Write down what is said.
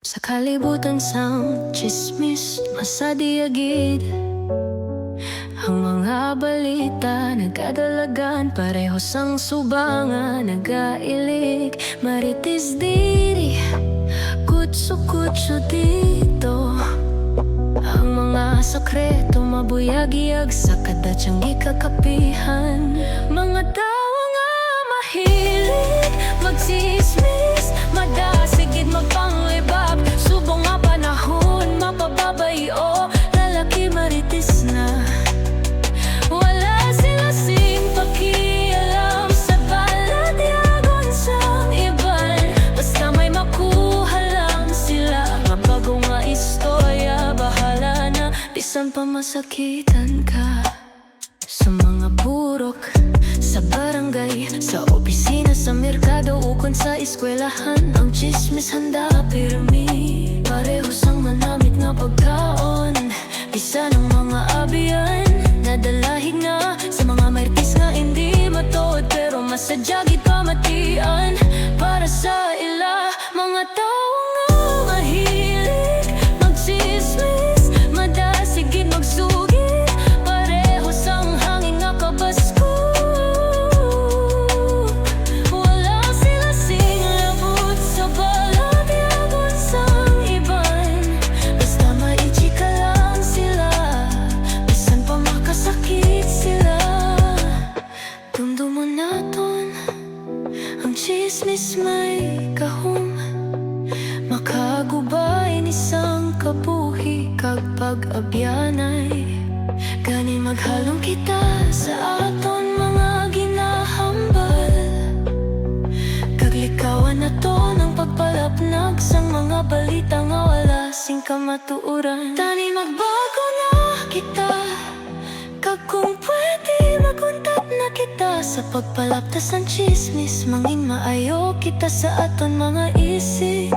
Sa kalibutan sang chismis masadiagid. Ang mga balita nagkadalagan Pareho sang subangan nagailig. Maritis diri, kutso-kutso dito. Ang mga sekreto mabuyag-iyag sa kadatsang ikakapihan. Mga tao nga mahilig magsismis istorya, bahala na. Bisan pa masakitan ka Sa mga burok, sa barangay Sa opisina, sa merkado, ukon sa eskwelahan. Ang chismis handa pirmi Pareho sang manamit nga pagkaon. Bisa ng mga abiyan Nadalahig na sa mga martis nga hindi matuod Pero masadyagit pamatian chismis may kahum Makagubay ni sang kabuhi Kag pag-abyanay. Gani maghalong kita sa aton mga ginahambal. Kaglikawan na to ng pagpalapnag Sang mga balita nga wala sing kamatuuran. Tani magbago Sa pagpalaptas ng chismis Mangin maayo kita sa aton mga isig